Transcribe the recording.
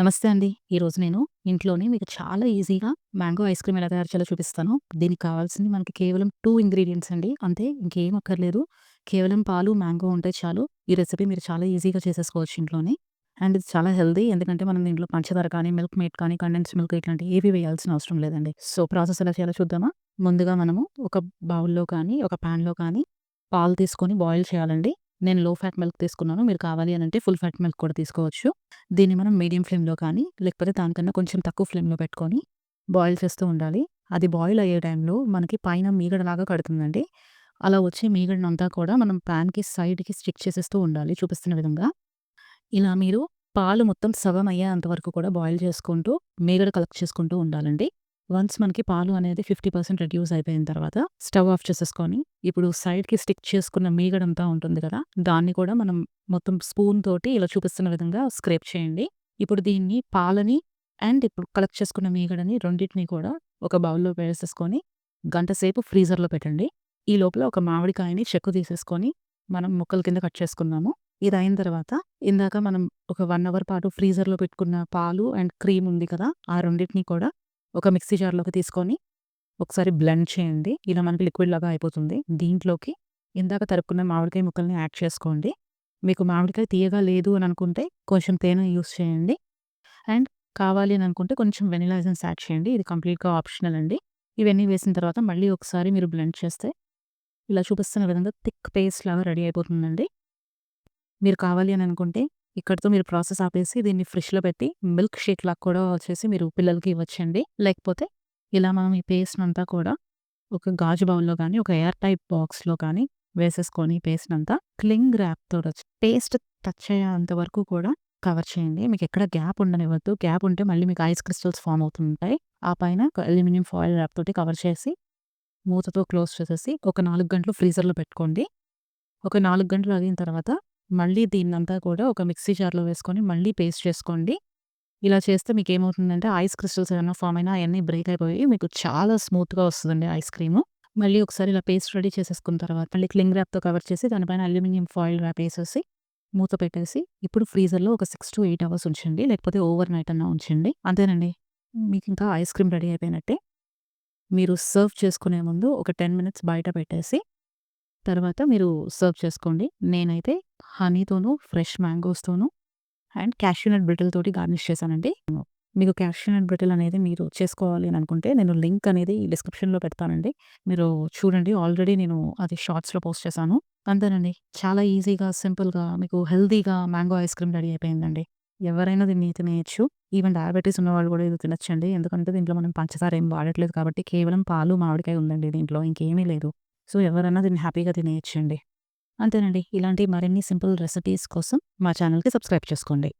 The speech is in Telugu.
నమస్తే అండి. ఈరోజు నేను ఇంట్లోనే మీకు చాలా ఈజీగా మ్యాంగో ఐస్ క్రీమ్ ఎలా తయారు చేయాలో చూపిస్తాను. దీనికి కావాల్సింది మనకి కేవలం టూ ఇంగ్రీడియంట్స్ అండి. అంతే ఇంకేం అక్కర్లేదు. కేవలం పాలు, మ్యాంగో ఉంటే చాలు. ఈ రెసిపీ మీరు చాలా ఈజీగా చేసేసుకోవచ్చు ఇంట్లోనే. అండ్ ఇది చాలా హెల్దీ ఎందుకంటే మనం దీంట్లో పంచదార కానీ, మిల్క్ మేడ్ కానీ, కండెన్స్ మిల్క్ ఇట్లాంటివి ఏవి వేయాల్సిన అవసరం లేదండి. సో, ప్రాసెస్ ఎలా చేయాలో చూద్దామా? ముందుగా మనము ఒక బౌల్‌లో కానీ, ఒక ప్యాన్లో కానీ పాలు తీసుకొని బాయిల్ చేయాలండి. నేను లో ఫ్యాట్ మిల్క్ తీసుకున్నాను. మీరు కావాలి అని అంటే ఫుల్ ఫ్యాట్ మిల్క్ కూడా తీసుకోవచ్చు. దీన్ని మనం మీడియం ఫ్లేమ్‌లో కానీ, లేకపోతే దానికన్నా కొంచెం తక్కువ ఫ్లేమ్‌లో పెట్టుకొని బాయిల్ చేస్తూ ఉండాలి. అది బాయిల్ అయ్యే టైంలో మనకి పైన మీగడలాగా కడుతుందండి. అలా వచ్చే మీగడనంతా కూడా మనం ప్యాన్కి సైడ్‌కి స్టిక్ చేసేస్తూ ఉండాలి చూపిస్తున్న విధంగా. ఇలా మీరు పాలు మొత్తం సగం అయ్యేంత వరకు కూడా బాయిల్ చేసుకుంటూ, మీగడ కలెక్ట్ చేసుకుంటూ ఉండాలండి. వన్స్ మనకి పాలు అనేది 50% రెడ్యూస్ అయిపోయిన తర్వాత స్టవ్ ఆఫ్ చేసేసుకొని, ఇప్పుడు సైడ్‌కి స్టిక్ చేసుకున్న మీగడంతా ఉంటుంది కదా! దాన్ని కూడా మనం మొత్తం స్పూన్ తోటి ఇలా చూపిస్తున్న విధంగా స్క్రేప్ చేయండి. ఇప్పుడు దీన్ని పాలని అండ్ ఇప్పుడు కలెక్ట్ చేసుకున్న మీగడని రెండిటిని కూడా ఒక బౌల్‌లో వేసేసుకొని గంట సేపు ఫ్రీజర్‌లో పెట్టండి. ఈ లోపల ఒక మామిడికాయని చెక్కు తీసేసుకొని మనం ముక్కల కింద కట్ చేసుకున్నాము ఇది అయిన తర్వాత ఇందాక మనం ఒక వన్ అవర్ పాటు ఫ్రీజర్‌లో పెట్టుకున్న పాలు అండ్ క్రీమ్ ఉంది కదా! ఆ రెండిటిని కూడా ఒక మిక్సీ జార్‌లోకి తీసుకొని ఒకసారి బ్లెండ్ చేయండి. ఇలా మనకి లిక్విడ్ లాగా అయిపోతుంది. దీంట్లోకి ఇందాక తరుపుకున్న మామిడికాయ ముక్కల్ని యాడ్ చేసుకోండి. మీకు మామిడికాయ తియ్యగా లేదు అని అనుకుంటే కొంచెం తేనె యూజ్ చేయండి. అండ్ కావాలి అని అనుకుంటే కొంచెం వెనిల్లా ఎసెన్స్ యాడ్ చేయండి. ఇది కంప్లీట్‌గా ఆప్షనల్ అండి. ఇవన్నీ వేసిన తర్వాత మళ్ళీ ఒకసారి మీరు బ్లెండ్ చేస్తే ఇలా చూపిస్తున్న విధంగా థిక్ పేస్ట్ లాగా రెడీ అయిపోతుందండి. మీరు కావాలి అని అనుకుంటే ఇక్కడితో మీరు ప్రాసెస్ ఆపేసి దీన్ని ఫ్రిడ్జ్‌లో పెట్టి మిల్క్ షేక్ లాగా కూడా వచ్చేసి మీరు పిల్లలకి ఇవ్వచ్చండి. లేకపోతే ఇలా మనం ఈ పేస్ట్‌నంతా కూడా ఒక గాజు బౌల్‌లో కానీ ఒక ఎయిర్ టైప్ బాక్స్‌లో కానీ వేసేసుకొని పేస్ట్‌నంతా క్లింగ్ ర్యాప్‌తో పేస్ట్ టచ్ అయ్యేంత వరకు కూడా కవర్ చేయండి. మీకు ఎక్కడ గ్యాప్ ఉండనివ్వద్దు. గ్యాప్ ఉంటే మళ్ళీ మీకు ఐస్ క్రిస్టల్స్ ఫార్మ్ అవుతుంటాయి. ఆ పైన ఒక అల్యూమినియం ఫాయిల్ ర్యాప్ తోటి కవర్ చేసి మూతతో క్లోజ్ చేసేసి ఒక నాలుగు గంటలు ఫ్రీజర్‌లో పెట్టుకోండి. ఒక నాలుగు గంటలు అయిన తర్వాత మళ్ళీ దీన్నంతా కూడా ఒక మిక్సీ జార్‌లో వేసుకొని మళ్ళీ పేస్ట్ చేసుకోండి. ఇలా చేస్తే మీకు ఏమవుతుందంటే ఐస్ క్రిస్టల్స్ ఏమైనా ఫార్మ్ అయినా అవన్నీ బ్రేక్ అయిపోయి మీకు చాలా స్మూత్‌గా వస్తుందండి ఐస్ క్రీము. మళ్ళీ ఒకసారి ఇలా పేస్ట్ రెడీ చేసేసుకున్న తర్వాత మళ్ళీ క్లింగ్ ర్యాప్‌తో కవర్ చేసి దానిపైన అల్యూమినియం ఫాయిల్ ర్యాప్ వేసేసి మూత పెట్టేసి ఇప్పుడు ఫ్రీజర్‌లో ఒక 6-8 అవర్స్ ఉంచండి. లేకపోతే ఓవర్ నైట్ అన్నా ఉంచండి. అంతేనండి. ఇంకా ఐస్ క్రీమ్ రెడీ అయిపోయినట్టే. మీరు సర్వ్ చేసుకునే ముందు ఒక 10 మినిట్స్ బయట పెట్టేసి తర్వాత మీరు సర్వ్ చేసుకోండి. నేనైతే హనీతోను, ఫ్రెష్ మ్యాంగోస్‌తోను అండ్ క్యాష్యూనట్ బ్రిటిల్ తోటి గార్నిష్ చేశానండి. మీకు క్యాష్యూనట్ బ్రిటిల్ అనేది మీరు చేసుకోవాలి అని అనుకుంటే నేను లింక్ అనేది డిస్క్రిప్షన్‌లో పెడతానండి. మీరు చూడండి. ఆల్రెడీ నేను అది షార్ట్స్‌లో పోస్ట్ చేశాను. అంతేనండి. చాలా ఈజీగా, సింపుల్‌గా మీకు హెల్తీగా మ్యాంగో ఐస్ క్రీమ్ రెడీ అయిపోయిందండి. ఎవరైనా దీన్ని తినేయచ్చు ఈవెన్ డయాబెటీస్ ఉన్నవాళ్ళు కూడా ఇది తినచ్చండి ఎందుకంటే దీంట్లో మనం పంచదార ఏం వాడట్లేదు కాబట్టి కేవలం పాలు, మామిడికాయ ఉందండి దీంట్లో. ఇంకేమీ లేదు. సో, ఎవరైనా దీన్ని హ్యాపీగా తినేయొచ్చండి. అంతేనండి. ఇలాంటి మరిన్ని సింపుల్ రెసిపీస్ కోసం మా ఛానల్కి సబ్స్క్రైబ్ చేసుకోండి.